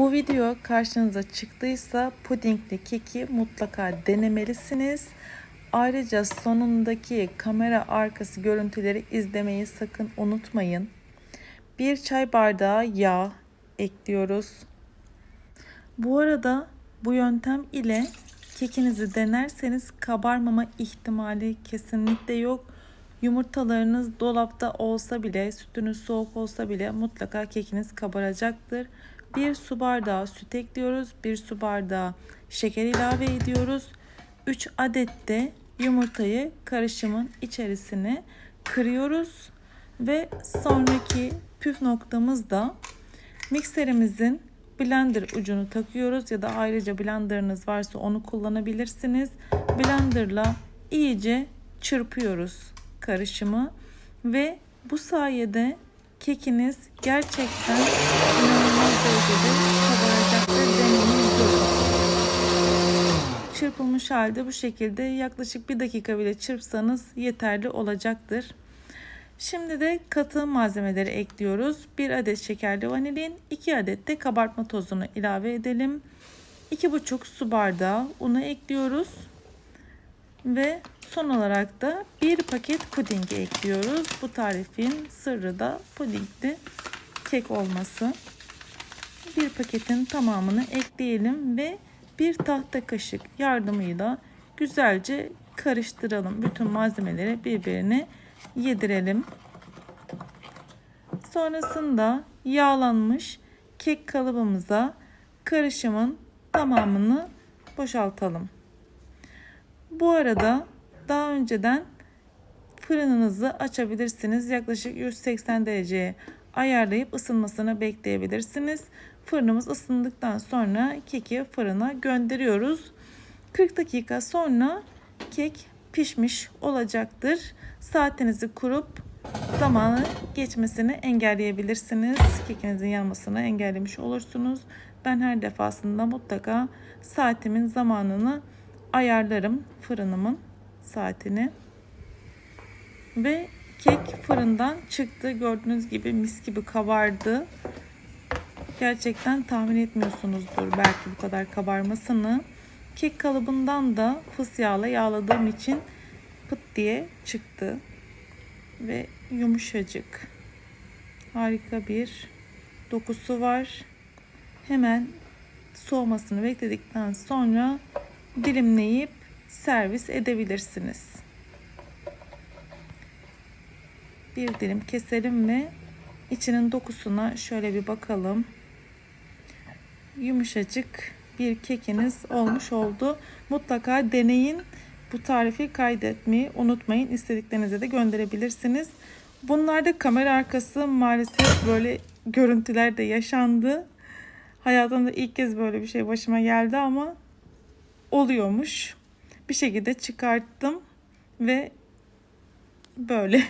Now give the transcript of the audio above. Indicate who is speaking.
Speaker 1: Bu video karşınıza çıktıysa pudingli keki mutlaka denemelisiniz. Ayrıca sonundaki kamera arkası görüntüleri izlemeyi sakın unutmayın. Bir çay bardağı yağ ekliyoruz. Bu arada bu yöntem ile kekinizi denerseniz kabarmama ihtimali kesinlikle yok. Yumurtalarınız dolapta olsa bile, sütünüz soğuk olsa bile mutlaka kekiniz kabaracaktır. Bir su bardağı süt ekliyoruz. Bir su bardağı şeker ilave ediyoruz. 3 adet de yumurtayı karışımın içerisine kırıyoruz. Ve sonraki püf noktamız da mikserimizin blender ucunu takıyoruz ya da ayrıca blenderınız varsa onu kullanabilirsiniz. Blenderla iyice çırpıyoruz karışımı ve bu sayede kekiniz gerçekten inanılmaz derecede kabaracaktır. Deneyin görün. Çırpılmış halde bu şekilde yaklaşık bir dakika bile çırpsanız yeterli olacaktır. Şimdi de katı malzemeleri ekliyoruz. 1 adet şekerli vanilin, 2 adet de kabartma tozunu ilave edelim. 2,5 su bardağı unu ekliyoruz. Ve son olarak da bir paket puding ekliyoruz. Bu tarifin sırrı da pudingli kek olması. Bir paketin tamamını ekleyelim ve bir tahta kaşık yardımıyla güzelce karıştıralım. Bütün malzemeleri birbirine yedirelim. Sonrasında yağlanmış kek kalıbımıza karışımın tamamını boşaltalım. Bu arada daha önceden fırınınızı açabilirsiniz. Yaklaşık 180 dereceye ayarlayıp ısınmasını bekleyebilirsiniz. Fırınımız ısındıktan sonra keki fırına gönderiyoruz. 40 dakika sonra kek pişmiş olacaktır. Saatinizi kurup zamanı geçmesini engelleyebilirsiniz. Kekinizin yanmasını engellemiş olursunuz. Ben her defasında mutlaka saatimin zamanını ayarlarım fırınımın saatini. Ve kek fırından çıktı. Gördüğünüz gibi mis gibi kabardı. Gerçekten tahmin etmiyorsunuzdur belki bu kadar kabarmasını. Kek kalıbından da fıs yağla yağladığım için pıt diye çıktı. Ve yumuşacık. Harika bir dokusu var. Hemen soğumasını bekledikten sonra dilimleyip servis edebilirsiniz. Bir dilim keselim ve içinin dokusuna şöyle bir bakalım. Yumuşacık bir kekiniz olmuş oldu. Mutlaka deneyin. Bu tarifi kaydetmeyi unutmayın. İstediklerinize de gönderebilirsiniz. Bunlarda kamera arkası maalesef böyle görüntüler de yaşandı. Hayatımda ilk kez böyle bir şey başıma geldi ama oluyormuş. Bir şekilde çıkarttım ve böyle.